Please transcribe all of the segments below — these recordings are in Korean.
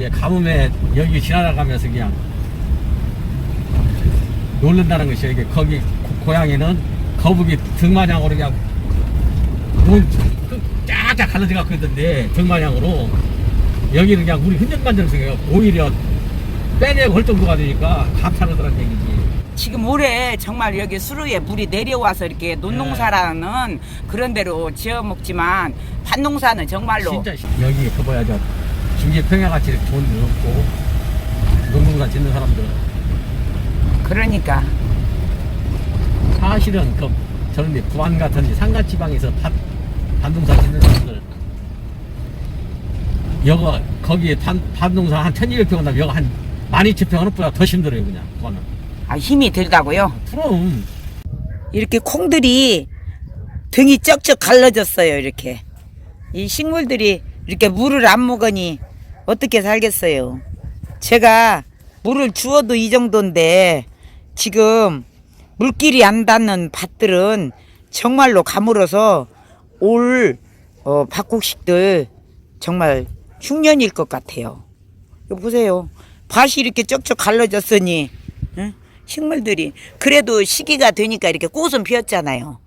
이제 가뭄에 여기 지나가면서 그냥 놀른다는 것이에요. 이게 거기 고- 고향에는 거북이 등마냥으로 그냥 눈 쫙쫙 갈라져 갖고 있던데 등마냥으로 여기는 그냥 우리 흔적만처럼 생겨요. 오히려 빼내고 할 정도가 되니까 감탄하더라는 얘기지. 지금 올해 정말 여기 수루에 물이 내려와서 이렇게 논농사라는 그런 데로 지어 먹지만 밭농사는 정말로 진짜 여기 그 뭐야 저 중계 평야같이 이렇게 좋은 데 없고 농농사 짓는 사람들 그러니까. 사실은 그 저런 데 부안 같은 데 산간 지방에서 밭 밭농사 짓는 사람들. 여거 거기에 반, 밭농사 한 1200평 한다면 여거 한 12,000평은 보다 더 힘들어요 그냥 그거는. 아, 힘이 들다고요. 그럼. 이렇게 콩들이 등이 쩍쩍 갈라졌어요. 이렇게. 이 식물들이 이렇게 물을 안 먹으니 어떻게 살겠어요? 제가 물을 주어도 이 정도인데 지금 물길이 안 닿는 밭들은 정말로 가물어서 올 어, 밭국식들 정말 흉년일 것 같아요. 보세요. 밭이 이렇게 쩍쩍 갈라졌으니 응? 식물들이 그래도 시기가 되니까 이렇게 꽃은 피었잖아요.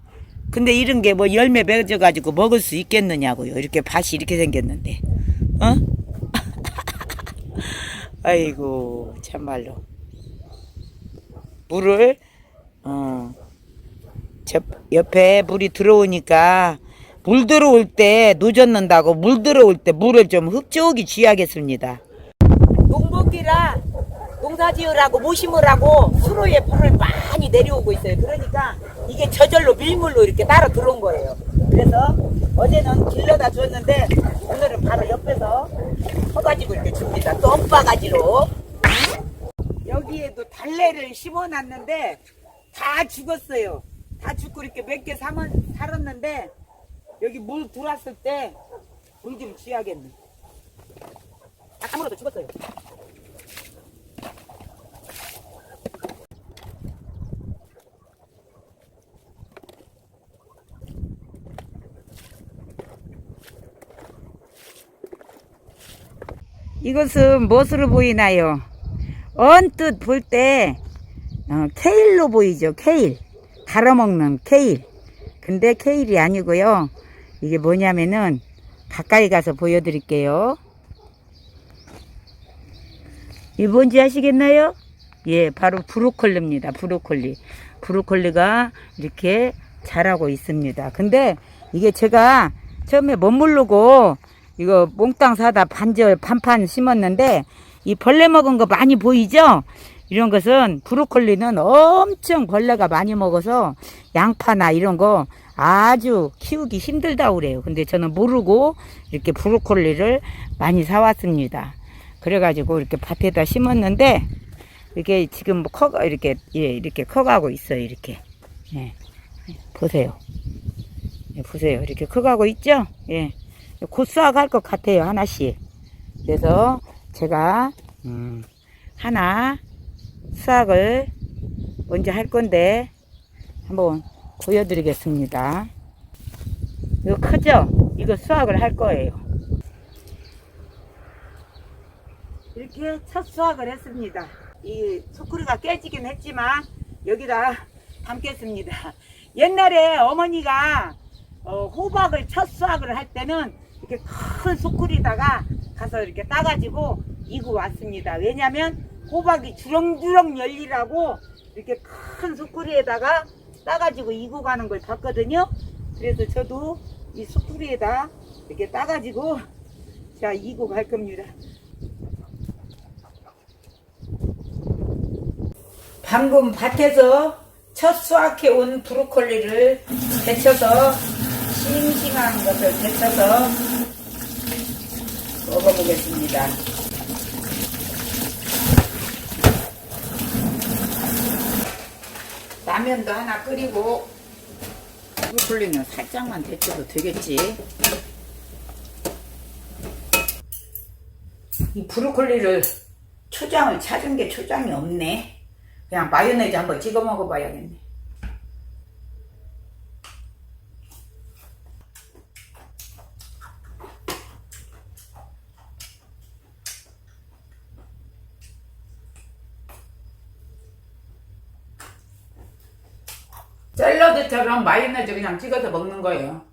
근데 이런 게 뭐 열매 맺어 가지고 먹을 수 있겠느냐고요. 이렇게 밭이 이렇게 생겼는데. 어? 아이고 참말로 물을 어, 저 옆에 물이 들어오니까 물 들어올 때 노젓는다고 물 들어올 때 물을 좀 흡족히 쥐야겠습니다. 농목이라 농사 지으라고 모심으라고 수로에 물을 많이 내려오고 있어요. 그러니까 이게 저절로 밀물로 이렇게 따라 들어온 거예요. 그래서 어제는 길러다 줬는데 오늘은 바로 옆에서 커가지고 이렇게 줍니다. 또 엇바가지로. 여기에도 달래를 심어놨는데 다 죽었어요. 다 죽고 이렇게 몇 개 살았는데 여기 물 들어왔을 때 물좀 쥐야겠네. 다 아무것도 죽었어요. 이것은 무엇으로 보이나요? 언뜻 볼때 어, 케일로 보이죠. 케일. 갈아먹는 케일. 근데 케일이 아니고요. 이게 뭐냐면은 가까이 가서 보여드릴게요. 이 뭔지 아시겠나요? 예, 바로 브로콜리입니다. 브로콜리. 브로콜리가 이렇게 자라고 있습니다. 근데 이게 제가 처음에 못 모르고 이거 몽땅 사다 반절 반판 심었는데 이 벌레 먹은 거 많이 보이죠? 이런 것은 브로콜리는 엄청 벌레가 많이 먹어서 양파나 이런 거 아주 키우기 힘들다고 그래요. 근데 저는 모르고 이렇게 브로콜리를 많이 사왔습니다. 그래가지고 이렇게 밭에다 심었는데 이게 지금 뭐 커가 이렇게 예 이렇게 커가고 있어요. 이렇게 예 보세요. 예, 보세요. 이렇게 커가고 있죠? 예. 곧 수확할 것 같아요. 하나씩. 그래서 제가 음, 하나 수확을 먼저 할 건데 한번 보여드리겠습니다. 이거 크죠? 이거 수확을 할 거예요. 이렇게 첫 수확을 했습니다. 이 소쿠리가 깨지긴 했지만 여기다 담겠습니다. 옛날에 어머니가 어, 호박을 첫 수확을 할 때는 이렇게 큰 소쿠리다가 가서 이렇게 따가지고 이고 왔습니다. 왜냐면 호박이 주렁주렁 열리라고 이렇게 큰 소쿠리에다가 따가지고 이고 가는 걸 봤거든요. 그래서 저도 이 소쿠리에다 이렇게 따가지고 자 이고 갈 겁니다. 방금 밭에서 첫 수확해 온 브로콜리를 데쳐서 싱싱한 것을 데쳐서 먹어보겠습니다. 라면도 하나 끓이고 브로콜리는 살짝만 데쳐도 되겠지. 이 브로콜리를 초장을 찾은 게 초장이 없네. 그냥 마요네즈 한번 찍어 먹어봐야겠네. 샐러드처럼 마요네즈 그냥 찍어서 먹는 거예요.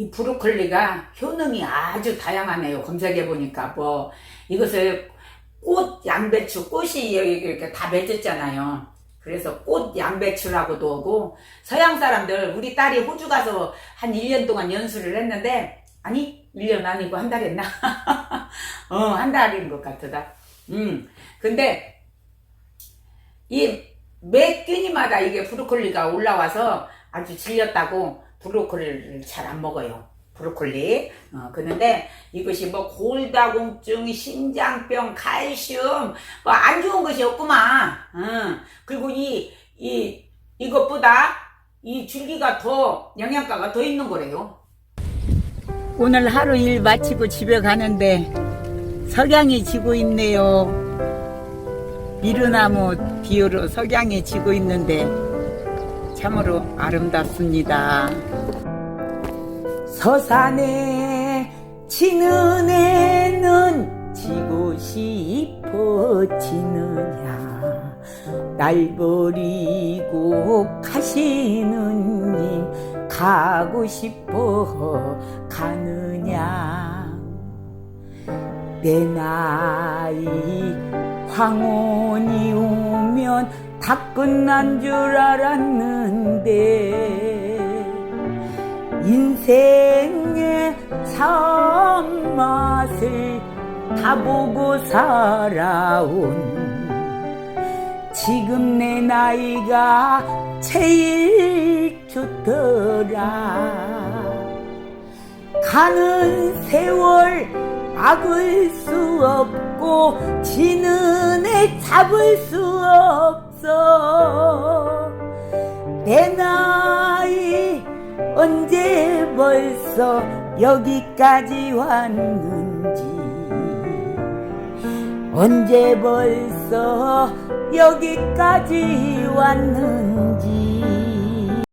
이 브로콜리가 효능이 아주 다양하네요. 검색해 보니까 뭐 이것을 꽃 양배추 꽃이 이렇게 다 맺었잖아요. 그래서 꽃 양배추라고도 하고 서양 사람들 우리 딸이 호주 가서 한 1년 동안 연수를 했는데 아니 1년 아니고 한 달 했나? 어, 한 달인 것 같다. 음. 근데 이 매 끼니마다 이게 브로콜리가 올라와서 아주 질렸다고 브로콜리를 잘 안 먹어요. 브로콜리. 어, 그런데 이것이 뭐 골다공증, 심장병, 칼슘, 뭐 안 좋은 것이 없구만. 어, 그리고 이, 이, 이것보다 이 줄기가 더 영양가가 더 있는 거래요. 오늘 하루 일 마치고 집에 가는데 석양이 지고 있네요. 미루나무 비유로 석양이 지고 있는데 참으로 아름답습니다. 서산에 지는 애는 지고 싶어 지느냐 날 버리고 가시는 님 가고 싶어 가느냐 내 나이 황혼이 오면 다 끝난 줄 알았는데 인생의 참맛을 다 보고 살아온 지금 내 나이가 제일 좋더라. 가는 세월 막을 수 없고 지는 애 잡을 수 없어. 내 나이 언제 벌써 여기까지 왔는지. 언제 벌써 여기까지 왔는지